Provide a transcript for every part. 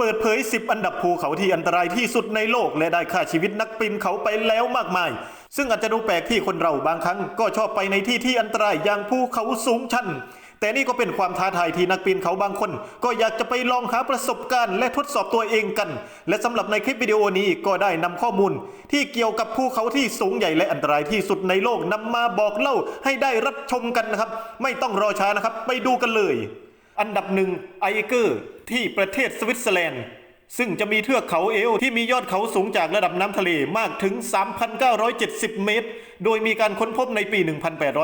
เปิดเผย 10 อันดับภูเขาที่อันตรายที่สุดในโลก และได้ฆ่าชีวิตนักปีนเขาไปแล้วมากมาย ซึ่งอาจจะดูแปลกที่คนเราบางครั้งก็ชอบไปในที่ที่อันตรายอย่างภูเขาสูงชัน แต่นี่ก็เป็นความท้าทายที่นักปีนเขาบางคน ก็อยากจะไปลองหาประสบการณ์และทดสอบตัวเองกัน และสำหรับในคลิปวิดีโอนี้ก็ได้นำข้อมูล ที่เกี่ยวกับภูเขาที่สูงใหญ่และอันตรายที่สุดในโลกนำมาบอกเล่าให้ได้รับชมกันนะครับ ไม่ต้องรอช้านะครับ ไปดูกันเลย อันดับหนึ่งไอเกอร์ที่ประเทศสวิตเซอร์แลนด์ ซึ่งจะมีเทือกเขาเอลที่มียอดเขาสูงจากระดับน้ำทะเลมากถึง 3,970 เมตร โดยมีการค้นพบในปี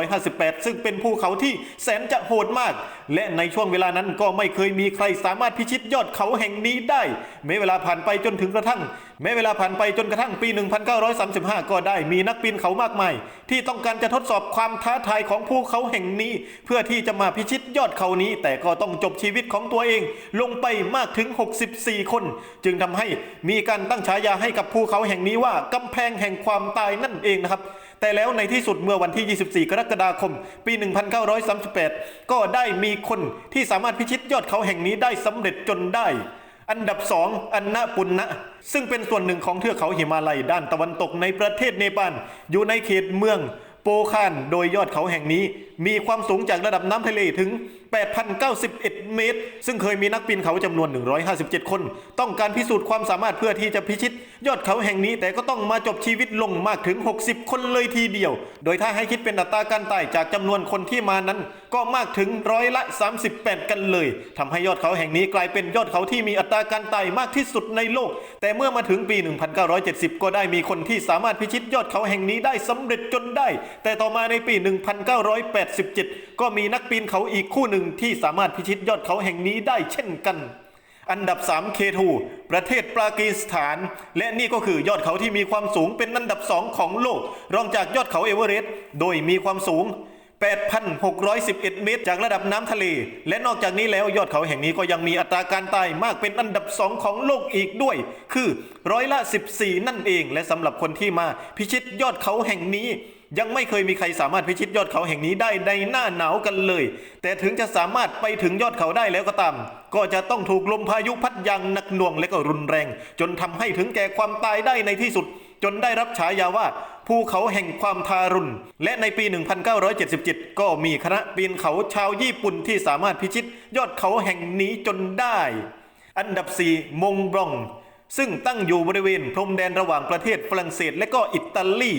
1858 ซึ่งเป็นภูเขาที่แสนจะโหดมาก และในช่วงเวลานั้นก็ไม่เคยมีใครสามารถพิชิตยอดเขาแห่งนี้ได้ แม้เวลาผ่านไปจนถึงกระทั่ง แม้เวลาผ่านไปจนกระทั่งปี 1935 ก็ได้มีนักปีนเขามากมาย ที่ต้องการจะทดสอบความท้าทายของภูเขาแห่งนี้ เพื่อที่จะมาพิชิตยอดเขานี้ แต่ก็ต้องจบชีวิตของตัวเอง ลงไปมากถึง 64 คน จึงทำให้มีการตั้งฉายาให้กับภูเขาแห่งนี้ว่ากำแพงแห่งความตายนั่นเองนะครับ แต่แล้วในที่สุดเมื่อวันที่ 24 กรกฎาคม ปี 1938 ก็ได้มีคนที่สามารถพิชิตยอดเขาแห่งนี้ได้สำเร็จจนได้ อันดับ 2 อันนาปุณนะซึ่งเป็นส่วนหนึ่งของเทือกเขาหิมาลัยด้านตะวันตกในประเทศเนปาลอยู่ในเขตเมืองโปคาน โดยยอดเขาแห่งนี้ มีความสูงจากระดับน้ำทะเลถึง 8,091 เมตร ซึ่งเคยมีนักปีนเขาจำนวน 157 คน ต้องการพิสูจน์ความสามารถเพื่อที่จะพิชิต ยอดเขาแห่งนี้แต่ก็ต้องมาจบชีวิตลงมากถึง 60 คนเลยทีเดียว โดยถ้าให้คิดเป็นอัตราการตายจากจำนวนคนที่มานั้น ก็มากถึงร้อยละ 38 กันเลยทำให้ยอดเขาแห่งนี้กลายเป็นยอดเขาที่มีอัตราการตายมากที่สุดในโลก แต่เมื่อมาถึงปี 1970 ก็ได้มีคนที่สามารถพิชิตยอดเขาแห่งนี้ได้สำเร็จจนได้ แต่ต่อมาในปี 1987 ก็มีนักปีนเขาอีกคู่หนึ่งที่สามารถพิชิตยอดเขาแห่งนี้ได้เช่นกัน อันดับ 3 K2 ประเทศปากีสถาน และนี่ก็คือยอดเขาที่มีความสูงเป็นอันดับ 2 ของโลก รองจากยอดเขาเอเวอเรสต์โดยมีความสูง 8,611 เมตรจากระดับน้ำทะเล และนอกจากนี้แล้วยอดเขาแห่งนี้ก็ยังมีอัตราการตายมากเป็นอันดับ 2 ของโลกอีกด้วย คือร้อยละ 14 นั่นเอง และสำหรับคนที่มาพิชิตยอดเขาแห่งนี้ ยังไม่เคยมีใครสามารถพิชิตยอดเขาแห่งนี้ได้ในหน้าหนาวกันเลย แต่ถึงจะสามารถไปถึงยอดเขาได้แล้วก็ตาม ก็จะต้องถูกลมพายุพัดอย่างหนักหน่วงและก็รุนแรง จนทำให้ถึงแก่ความตายได้ในที่สุด จนได้รับฉายาว่าภูเขาแห่งความทารุณ และในปี 1977 ก็มีคณะปีนเขาชาวญี่ปุ่นที่สามารถพิชิตยอดเขาแห่งนี้จนได้ อันดับ 4 มงบรองซึ่งตั้งอยู่บริเวณพรมแดนระหว่างประเทศฝรั่งเศสและก็อิตาลี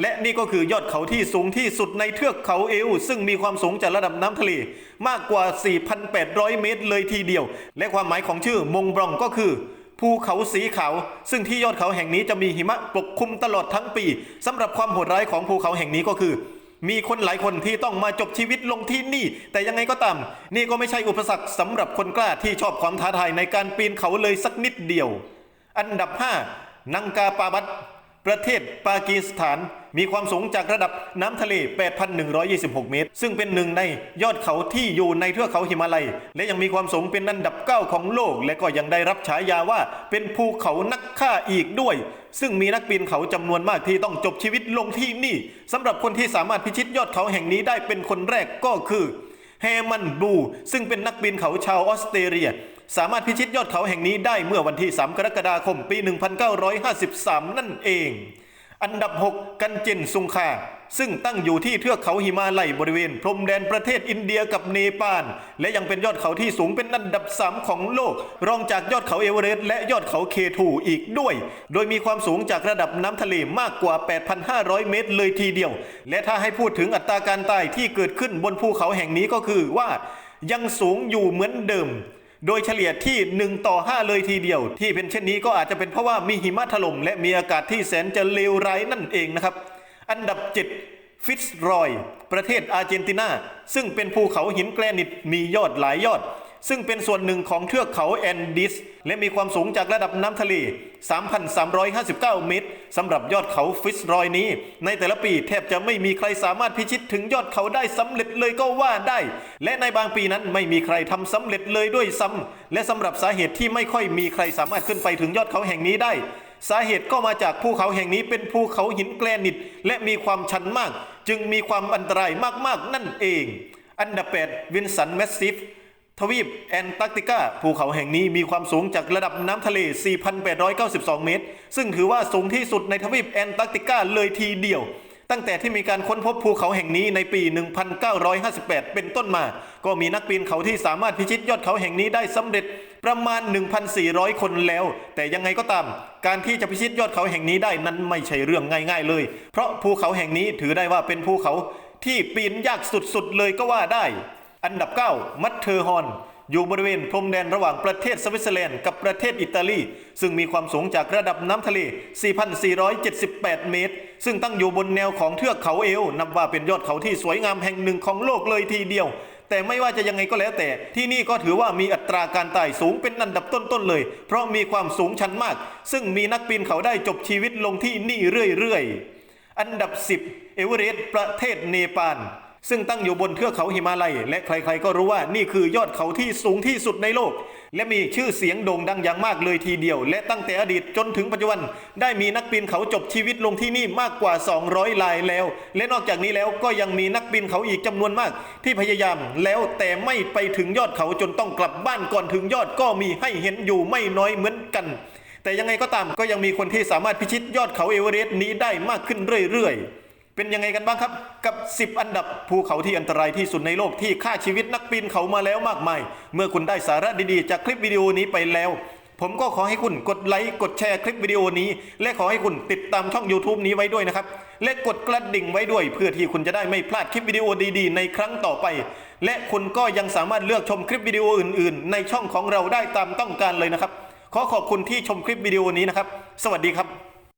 และนี่ก็คือยอดเขาที่สูงที่สุดในเทือกเขาเอลซึ่งมีความสูงจากระดับน้ำทะเลมากกว่า 4,800 เมตรเลยทีเดียว และความหมายของชื่อมงบรองก็คือภูเขาสีขาว ซึ่งที่ยอดเขาแห่งนี้จะมีหิมะปกคลุมตลอดทั้งปีสำหรับความโหดร้ายของภูเขาแห่งนี้ก็คือ มีคนหลายคนที่ต้องมาจบชีวิตลงที่นี่ แต่ยังไงก็ตาม นี่ก็ไม่ใช่อุปสรรคสำหรับคนกล้าที่ชอบความท้าทายในการปีนเขาเลยสักนิดเดียว อันดับ 5 นังกาปาบัตประเทศปากีสถาน มีความสูงจากระดับน้ำทะเล 8,126 เมตร ซึ่งเป็นหนึ่งในยอดเขาที่อยู่ในเทือกเขาหิมาลัย และยังมีความสูงเป็นอันดับ 9 ของโลก และก็ยังได้รับฉายาว่าเป็นภูเขานักฆ่าอีกด้วย ซึ่งมีนักปีนเขาจำนวนมากที่ต้องจบชีวิตลงที่นี่สำหรับคนที่สามารถพิชิตยอดเขาแห่งนี้ได้เป็นคนแรกก็คือแฮมันบูซึ่งเป็นนักปีนเขาชาวออสเตรเลียสามารถพิชิตยอดเขาแห่งนี้ได้เมื่อวันที่ 3 กรกฎาคม ปี 1953 นั่นเอง อันดับ 6 กันเจนซุงคาซึ่งตั้งอยู่ที่เทือกเขาหิมาลัยบริเวณ พรมแดนประเทศอินเดียกับเนปาลและยังเป็นยอดเขาที่สูงเป็นอันดับ 3 ของโลก รองจากยอดเขาเอเวอเรสต์และยอดเขาเคทูอีกด้วย โดยมีความสูงจากระดับน้ำทะเลมากกว่า 8,500 เมตรเลยทีเดียว และถ้าให้พูดถึงอัตราการตายที่เกิดขึ้นบนภูเขาแห่งนี้ก็คือว่ายังสูงอยู่เหมือนเดิม โดยเฉลี่ยที่ 1 ต่อ 5 เลยทีเดียว ที่เป็นเช่นนี้ก็อาจจะเป็นเพราะว่ามีหิมะถล่มและมีอากาศที่แสนจะเลวร้ายนั่นเองนะครับ อันดับ 7 ฟิตซ์รอย ประเทศอาร์เจนตินา ซึ่งเป็นภูเขาหินแกรนิตมียอดหลายยอด ซึ่งเป็นส่วนหนึ่งของเทือกเขาแอนดิส และมีความสูงจากระดับน้ำทะเล 3,359 เมตร สำหรับยอดเขาฟิสรอยนี้ ในแต่ละปีแทบจะไม่มีใครสามารถพิชิตถึงยอดเขาได้สำเร็จเลยก็ว่าได้ และในบางปีนั้นไม่มีใครทำสำเร็จเลยด้วยซ้ำและสำหรับสาเหตุที่ไม่ค่อยมีใครสามารถขึ้นไปถึงยอดเขาแห่งนี้ได้สาเหตุก็มาจากภูเขาแห่งนี้เป็นภูเขาหินแกรนิต และมีความชันมาก จึงมีความอันตรายมากๆ นั่นเอง อันดับ8วินสันแมสซิฟ ทวีปแอนตาร์กติกาภูเขาแห่งนี้มีความสูงจากระดับน้ำทะเล 4,892 เมตร ซึ่งถือว่าสูงที่สุดในทวีปแอนตาร์กติกาเลยทีเดียว ตั้งแต่ที่มีการค้นพบภูเขาแห่งนี้ในปี 1958 เป็นต้นมา ก็มีนักปีนเขาที่สามารถพิชิตยอดเขาแห่งนี้ได้สำเร็จประมาณ 1,400 คนแล้ว แต่ยังไงก็ตาม การที่จะพิชิตยอดเขาแห่งนี้ได้นั้นไม่ใช่เรื่องง่าย ๆ เลย เพราะภูเขาแห่งนี้ถือได้ว่าเป็นภูเขาที่ปีนยากสุดๆเลยก็ว่าได้ อันดับ 9 มัตเทอร์ฮอน อยู่บริเวณพรมแดนระหว่างประเทศสวิตเซอร์แลนด์กับประเทศอิตาลี ซึ่งมีความสูงจากระดับน้ำทะเล 4,478 เมตร ซึ่งตั้งอยู่บนแนวของเทือกเขาเอลนับว่าเป็นยอดเขาที่สวยงามแห่งหนึ่งของโลกเลยทีเดียวแต่ไม่ว่าจะยังไงก็แล้วแต่ ที่นี่ก็ถือว่ามีอัตราการตายสูงเป็นอันดับต้นๆเลย เพราะมีความสูงชันมาก ซึ่งมีนักปีนเขาได้จบชีวิตลงที่นี่เรื่อยๆ อันดับ 10 เอเวอเรสต์ประเทศเนปาล ซึ่งตั้งอยู่บนเทือกเขาหิมาลัย และใครๆก็รู้ว่านี่คือยอดเขาที่สูงที่สุดในโลก และมีชื่อเสียงโด่งดังอย่างมากเลยทีเดียว และตั้งแต่อดีตจนถึงปัจจุบัน ได้มีนักปีนเขาจบชีวิตลงที่นี่มากกว่า 200รายแล้ว และนอกจากนี้แล้วก็ยังมีนักปีนเขาอีกจำนวนมาก ที่พยายามแล้วแต่ไม่ไปถึงยอดเขาจนต้องกลับบ้านก่อนถึงยอดก็มีให้เห็นอยู่ไม่น้อยเหมือนกันแต่ยังไงก็ตามก็ยังมีคนที่สามารถพิชิตยอดเขาเอเวอเรสต์นี้ได้มากขึ้นเรื่อยๆ เป็นยังไงกันบ้างครับ กับ 10 อันดับภูเขาที่อันตรายที่สุดในโลกที่ฆ่าชีวิตนักปีนเขามาแล้วมากมาย เมื่อคุณได้สาระดีๆ จากคลิปวิดีโอนี้ไปแล้ว ผมก็ขอให้คุณกดไลค์กดแชร์คลิปวิดีโอนี้ และขอให้คุณติดตามช่อง YouTube นี้ไว้ด้วยนะครับ และกดกระดิ่งไว้ด้วย เพื่อที่คุณจะได้ไม่พลาดคลิปวิดีโอดีๆ ในครั้งต่อไป และคุณก็ยังสามารถเลือกชมคลิปวิดีโออื่น ๆ ในช่องของเราได้ตามต้องการเลยนะครับ ขอขอบคุณที่ชมคลิปวิดีโอนี้นะครับ สวัสดีครับ